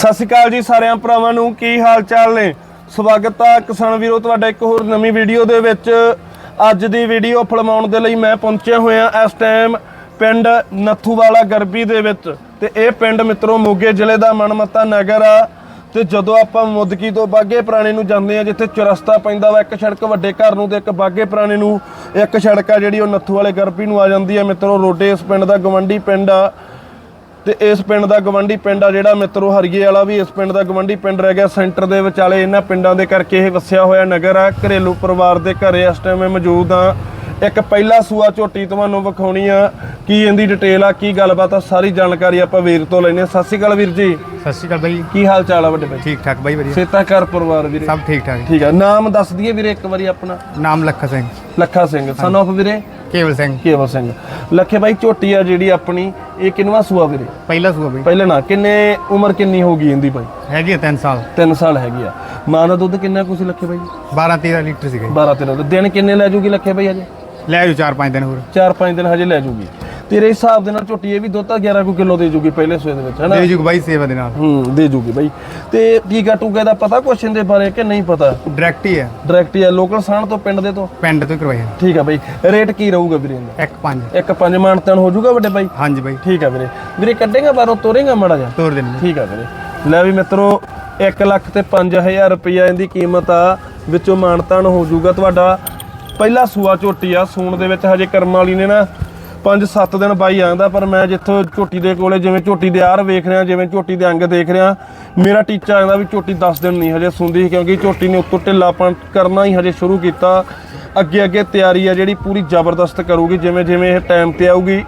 ਸਤਿ ਸ਼੍ਰੀ ਅਕਾਲ ਜੀ ਸਾਰਿਆਂ ਭਰਾਵਾਂ ਨੂੰ, ਕੀ ਹਾਲ ਚਾਲ ਨੇ? ਸਵਾਗਤ ਆ ਕਿਸਾਨ ਵੀਰੋ, ਤੁਹਾਡਾ ਇੱਕ ਹੋਰ ਨਵੀਂ ਵੀਡੀਓ ਦੇ ਵਿੱਚ। ਅੱਜ ਦੀ ਵੀਡੀਓ ਫਿਲਮਾਉਣ ਦੇ ਲਈ ਮੈਂ ਪਹੁੰਚਿਆ ਹੋਇਆ ਇਸ ਟਾਈਮ ਪਿੰਡ ਨੱਥੂਵਾਲਾ ਗਰਬੀ ਦੇ ਵਿੱਚ। ਤੇ ਇਹ ਪਿੰਡ ਮਿੱਤਰੋ, ਮੋਗੇ ਜ਼ਿਲ੍ਹੇ ਦਾ ਮਨਮੱਤਾ ਨਗਰ ਆ। ਤੇ ਜਦੋਂ ਆਪਾਂ ਮੁੱਦਕੀ ਤੋਂ ਬਾਗੇ ਪੁਰਾਣੇ ਨੂੰ ਜਾਂਦੇ ਆ, ਜਿੱਥੇ ਚੁਰਸਤਾ ਪੈਂਦਾ ਵਾ, ਇੱਕ ਸੜਕ ਵੱਡੇ ਘਰ ਨੂੰ ਤੇ ਇੱਕ ਬਾਗੇ ਪੁਰਾਣੇ ਨੂੰ, ਇੱਕ ਸੜਕ ਆ ਜਿਹੜੀ ਉਹ ਨੱਥੂ ਵਾਲੇ ਗਰਬੀ ਨੂੰ ਆ ਜਾਂਦੀ ਆ। ਮਿੱਤਰੋ, ਰੋਡੇ ਇਸ ਪਿੰਡ ਦਾ, ਗਵੰਡੀ ਪਿੰਡ ਆ। ਤੇ ਇਸ ਪਿੰਡ ਦਾ ਗਵੰਡੀ ਪਿੰਡ ਆ ਜਿਹੜਾ ਮਿੱਤਰੋ ਹਰੀਏ ਵਾਲਾ ਵੀ ਇਸ ਪਿੰਡ ਦਾ ਗਵੰਡੀ ਪਿੰਡ ਰਹਿ ਗਿਆ। ਸੈਂਟਰ ਦੇ ਵਿਚਾਲੇ ਇਹਨਾਂ ਪਿੰਡਾਂ ਦੇ ਕਰਕੇ ਇਹ ਵਸਿਆ ਹੋਇਆ ਨਗਰ ਆ। ਘਰੇਲੂ ਪਰਿਵਾਰ ਦੇ ਘਰੇ ਇਸ ਟਾਈਮ ਮੈਂ ਮੌਜੂਦ ਆ। ਇੱਕ ਪਹਿਲਾ ਸੂਆ ਝੋਟੀ ਤੁਹਾਨੂੰ ਵਿਖਾਉਣੀ ਆ। ਕੀ ਇਹਦੀ ਡਿਟੇਲ ਆ ਕੀ ਗੱਲਬਾਤ ਆ ਸਾਰੀ ਜਾਣਕਾਰੀ ਆਪਾਂ ਵੀਰ ਤੋਂ ਲੈਣੇ ਸਤਿ ਸ਼੍ਰੀ ਅਕਾਲ ਵੀਰ ਜੀ। ਸਤਿ ਸ਼੍ਰੀ ਅਕਾਲ ਬਾਈ। ਕੀ ਹਾਲ ਚਾਲ ਆ ਵੱਡੇ ਭਾਈ ਠੀਕ ਠਾਕ ਬਾਈ ਵਧੀਆ। ਸੇਤਾ ਘਰ ਪਰਿਵਾਰ ਵੀਰੇ। ਸਭ ਠੀਕ ਠਾਕ। ਠੀਕ ਆ। ਨਾਮ ਦੱਸ ਦਈਏ ਵੀਰੇ ਇੱਕ ਵਾਰੀ ਆਪਣਾ। ਨਾਮ Lakha Singh. Lakha Singh. Son of Veere. ਕੇਵਲ ਸਿੰਘ। ਕੇਵਲ ਸਿੰਘ। ਲੱਖੇ ਬਾਈ ਝੋਟੀ ਆ ਜਿਹੜੀ ਆਪਣੀ ਇਹ ਕਿੰਨਵਾ ਸੂਆ ਵੀਰੇ? ਪਹਿਲਾ ਸੂਆ ਬਾਈ। ਪਹਿਲਾਂ ਨਾ ਕਿੰਨੇ ਉਮਰ ਕਿੰਨੀ ਹੋ ਗਈ ਇਹਦੀ ਬਾਈ? ਹੈਗੀ 3 ਸਾਲ। 3 ਸਾਲ ਹੈਗੀ ਆ। ਮਾਂ ਦਾ ਦੁੱਧ ਕਿੰਨਾ ਕੁ ਸੀ ਲੱਖੇ ਬਾਈ? 12 13 ਲੀਟਰ ਸੀਗਾ 12 13 ਦਾ। ਦਿਨ ਕਿੰਨੇ ਲੈ ਜੂਗੀ ਲੱਖੇ ਬਾਈ ਹਜੇ? ਲੈ ਜੂ 4-5 ਦਿਨ ਹੋਰ। 4-5 ਦਿਨ ਹਜੇ ਲੈ ਜੂਗੀ। ਤੇਰੇ ਹਿਸਾਬ ਦੇ ਨਾਲ ਝੋਟੀ ਇਹ ਵੀ ਦੁੱਧ ਤਾਂ 11 ਕੁ ਕਿਲੋ ਦੇ ਜੂਗੀ ਪਹਿਲੇ ਸੂਏ ਦੇ ਵਿੱਚ ਹੈਨਾ ਦੇ ਜੂ ਬਾਈ ਸੇਵਾ ਦੇ ਨਾਲ। ਹੂੰ ਦੇ ਜੂਗੀ ਬਾਈ। ਤੇ ਟੀਕਾ ਟੂਕੇ ਦਾ ਪਤਾ ਕੁਛ ਇਹਦੇ ਬਾਰੇ ਕਿ ਨਹੀਂ ਪਤਾ? ਡਾਇਰੈਕਟ ਹੀ ਹੈ। ਡਾਇਰੈਕਟ ਹੀ ਆ ਲੋਕਲ ਸਾਣ ਤੋਂ ਪਿੰਡ ਦੇ ਤੋਂ? ਪਿੰਡ ਤੋਂ ਹੀ ਕਰਵਾਇਆ ਠੀਕ ਆ ਬਾਈ ਰੇਟ ਕੀ ਰਹੂਗਾ ਵੀਰੇ ਇਹਦਾ? 1-5 ਇੱਕ ਪੰਜ ਮਾਨਤਨ ਹੋ ਜੂਗਾ ਵੱਡੇ ਬਾਈ? ਹਾਂਜੀ ਬਾਈ। ਠੀਕ ਆ ਵੀਰੇ। ਵੀਰੇ ਕੱਢੇਗਾ ਬਾਹਰੋਂ ਤੋਰੇਗਾ ਮੜਾ ਜਾ ਤੋਰ ਦੇਣੀ ਠੀਕ ਆ ਵੀਰੇ। ਲੈ ਵੀ ਮਿੱਤਰੋ 1 ਲੱਖ ਤੇ 5000 ਰੁਪਈਆ ਇਹਦੀ ਕੀਮਤ ਆ ਵਿੱਚੋਂ ਮਾਨਤਾਨ ਹੋ ਜਾਊਗਾ ਤੁਹਾਡਾ। ਪਹਿਲਾ ਸੂਆ ਝੋਟੀ ਆ ਸੂਣ ਦੇ ਵਿੱਚ ਹਜੇ ਕਰਮ ਵਾਲੀ ਨੇ ਨਾ 5-7 ਦਿਨ ਬਾਈ ਆਂਦਾ, ਪਰ ਮੈਂ ਜਿੱਥੋਂ ਝੋਟੀ ਦੇ ਕੋਲੇ ਜਿਵੇਂ ਝੋਟੀ ਦੇ ਆਰ ਵੇਖ ਰਿਹਾ, ਜਿਵੇਂ ਝੋਟੀ ਦੇ ਅੰਗ ਦੇਖ ਰਿਹਾ, ਮੇਰਾ ਟੀਚਾ ਆਂਦਾ ਵੀ ਝੋਟੀ 10 ਦਿਨ ਨਹੀਂ ਹਜੇ ਸੁੰਦੀ, ਕਿਉਂਕਿ ਝੋਟੀ ਨੇ ਉੱਤੋਂ ਢਿੱਲਾਪਣ ਕਰਨਾ ਹੀ ਹਜੇ ਸ਼ੁਰੂ ਕੀਤਾ। ਅੱਗੇ ਅੱਗੇ ਤਿਆਰੀ ਆ ਜਿਹੜੀ ਪੂਰੀ ਜ਼ਬਰਦਸਤ ਕਰੂਗੀ ਜਿਵੇਂ ਜਿਵੇਂ ਇਹ ਟਾਈਮ ਤੇ ਆਊਗੀ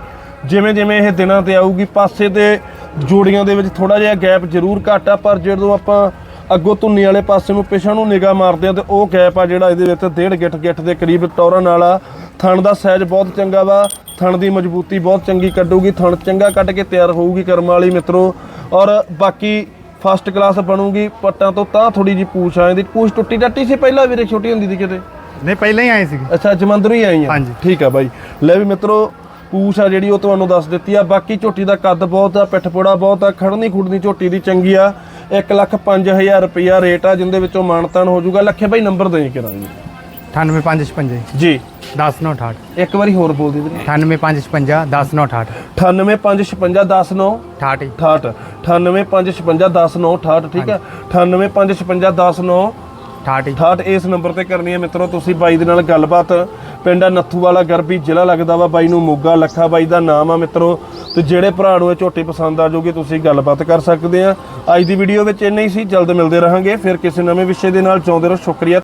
ਜਿਵੇਂ ਜਿਵੇਂ ਇਹ ਦਿਨਾਂ ਤੇ ਆਊਗੀ, ਪਾਸੇ ਤੇ ਜੋੜੀਆਂ ਦੇ ਵਿੱਚ ਥੋੜਾ ਜਿਹਾ ਗੈਪ ਜ਼ਰੂਰ ਘੱਟ ਆ, ਪਰ ਜਦੋਂ ਆਪਾਂ ਅੱਗੋਂ ਧੁੰਨੀ ਵਾਲੇ ਪਾਸੇ ਨੂੰ ਪਿਛਾਂ ਨੂੰ ਨਿਗਾਹ ਮਾਰਦੇ ਆ, ਤੇ ਉਹ ਗੈਪ ਆ ਜਿਹੜਾ ਇਹਦੇ ਵਿੱਚ ਡੇਢ ਗਿੱਠ ਗਿੱਠ ਦੇ ਕਰੀਬ ਟੋਰਾਂ ਨਾਲ ਆ ਥਣ ਦਾ ਸਾਈਜ਼ ਬਹੁਤ ਚੰਗਾ ਵਾ ਥਣ ਦੀ ਮਜ਼ਬੂਤੀ ਬਹੁਤ ਚੰਗੀ ਕੱਢੂਗੀ ਥਣ ਚੰਗਾ ਕੱਢ ਕੇ ਤਿਆਰ ਹੋਊਗੀ ਕਰਮ ਵਾਲੀ ਮਿੱਤਰੋ। ਔਰ ਬਾਕੀ ਫਸਟ ਕਲਾਸ ਬਣੂਗੀ ਪੱਟਾਂ ਤੋਂ ਤਾਂ ਥੋੜੀ ਜੀ ਪੂਛ ਆ ਇਹਦੀ ਪੂਛ ਟੁੱਟੀ ਟੱਟੀ ਸੀ ਪਹਿਲਾਂ ਵੀਰੇ ਛੋਟੀ ਹੁੰਦੀ ਸੀ ਕਿਤੇ? ਨਹੀਂ ਪਹਿਲਾਂ ਹੀ ਆਏ ਸੀਗੇ। ਅੱਛਾ ਜਮੰਦਰੋਂ ਹੀ ਆਈ ਆ? ਹਾਂਜੀ। ਠੀਕ ਆ ਬਾਈ। ਲੈ ਵੀ ਮਿੱਤਰੋ ਪੂਛ ਆ ਜਿਹੜੀ ਉਹ ਤੁਹਾਨੂੰ ਦੱਸ ਦਿੱਤੀ ਆ। ਬਾਕੀ ਝੋਟੀ ਦਾ ਕੱਦ ਬਹੁਤ ਆ ਪਿੱਠ ਪੋੜਾ ਬਹੁਤ ਆ ਖੜਨੀ ਖੁੜਨੀ ਝੋਟੀ ਦੀ ਚੰਗੀ ਆ। 1 ਲੱਖ 5000 ਰੁਪਿਆ ਰੇਟ ਆ ਜਿੰਦੇ ਵਿੱਚੋਂ ਮਾਨਤਾਨ ਹੋ ਜਾਊਗਾ। ਲੱਖੇ ਬਾਈ ਨੰਬਰ ਦੇਈ ਕਰਾਂਗੇ 98555 ਜੀ। 10968 ਇੱਕ ਵਾਰੀ ਹੋਰ ਬੋਲ ਦੇ ਵੀਰੇ। 98555 10968 98556 109 68 68 98556 109 68 ਠੀਕ ਆ 98556 109 68 68 ਇਸ ਨੰਬਰ ਤੇ ਕਰਨੀ ਹੈ ਮਿੱਤਰੋ ਤੁਸੀਂ ਬਾਈ ਦੇ ਨਾਲ ਗੱਲਬਾਤ। ਪਿੰਡ ਨੱਥੂ ਵਾਲਾ ਗਰਬੀ ਜ਼ਿਲ੍ਹਾ ਲੱਗਦਾ ਵਾ ਬਾਈ ਨੂੰ ਮੋਗਾ ਲੱਖਾ ਬਾਈ ਦਾ ਨਾਮ ਆ ਮਿੱਤਰੋ। ਤੇ ਜਿਹੜੇ ਭਰਾ ਨੂੰ ਇਹ ਝੋਟੀ ਪਸੰਦ ਆ ਜਾਊਗੀ ਤੁਸੀਂ ਗੱਲਬਾਤ ਕਰ ਸਕਦੇ ਆ। ਅੱਜ ਦੀ ਵੀਡੀਓ ਵਿੱਚ ਇੰਨਾ ਹੀ ਸੀ ਜਲਦ ਮਿਲਦੇ ਰਹਾਂਗੇ। ਫਿਰ ਕਿਸੇ ਨਵੇਂ ਵਿਸ਼ੇ ਦੇ ਨਾਲ ਚਾਹੁੰਦੇ ਰਹੋ ਸ਼ੁਕਰੀਆ।